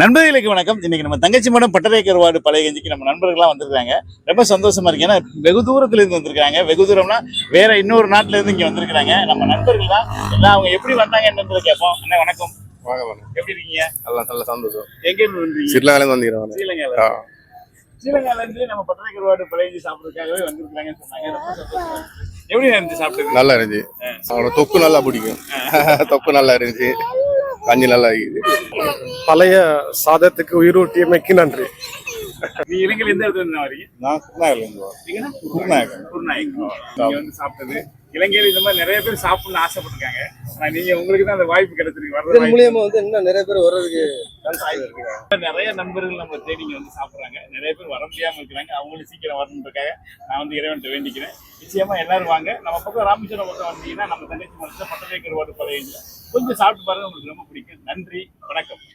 நண்பர்களுக்கு வணக்கம். இன்னைக்கு நம்ம தங்கச்சி மடம் பட்டறைக்கர் வார்டு பழைய கஞ்சிக்கு நம்ம நண்பர்கள்லாம் வந்திருக்காங்க. ரொம்ப சந்தோஷமா இருக்கு. ஏன்னா வெகு தூரத்துல இருந்து வந்திருக்காங்க. வெகு தூரம்னா வேற இன்னொரு நாட்டுல இருந்து இங்க வந்திருக்காங்க நம்ம நண்பர்கள் தான். எல்லாம் அவங்க எப்படி வந்தாங்கன்றத கேட்போம். அண்ணா வணக்கம். எப்படி இருக்கீங்க? நல்லா நல்ல சந்தோஷம். எங்க இருந்து வந்தீங்க ஸ்ரீலங்காலேருந்து வந்துக்கிறேன் ஸ்ரீலங்கால. ஸ்ரீலங்கால இருந்து நம்ம பட்டறைக்கர் வார்டு பழைய சாப்பிடுறதுக்காகவே வந்திருக்காங்கன்னு சொன்னாங்க. ரொம்ப சந்தோஷமா. எப்படி இருந்துச்சு சாப்பிட்டது? நல்லா இருந்துச்சு. அவனோட தொக்கு நல்லா பிடிக்கும். தொக்கு நல்லா இருந்துச்சு. கஞ்சி நல்லா இருக்குது. பழைய சாதத்துக்கு உயிரூட்டியமைக்கு நன்றி. நீ இலங்கையில எந்த இடத்துல வரீங்க? நான் குருநாகர்லேருந்து எங்கன்னா? குருநாயகன் குருநாயக் நீங்க வந்து சாப்பிட்டது. இலங்கையில இந்த மாதிரி நிறைய பேர் சாப்பிடணும்னு ஆசைப்பட்டிருக்காங்க. ஆனா நீங்க உங்களுக்கு தான் அந்த வாய்ப்பு கிடைச்சிருக்கு. வர்ற இதன் வாய்ப்பு. மூலியமா வந்து இன்னும் நிறைய பேர் வர்றதுக்கு நிறைய நண்பர்கள் நம்ம தேடி இங்க வந்து சாப்பிடுறாங்க. நிறைய பேர் வர முடியாம இருக்கிறாங்க. அவங்களும் சீக்கிரம் வரணுன்றக்காக நான் வந்து இறைவன்ட்ட வேண்டிக்கிறேன். நிச்சயமா எல்லாரும் வாங்க. நம்ம பக்கம் ராமேஸ்வரம் பக்கம் வந்தீங்கன்னா நம்ம தங்கச்சி மனசுல பட்டதேக்கர் வார்டு பழைய கொஞ்சம் சாப்பிட்டு பாருங்க உங்களுக்கு ரொம்ப பிடிக்கும். நன்றி வணக்கம்.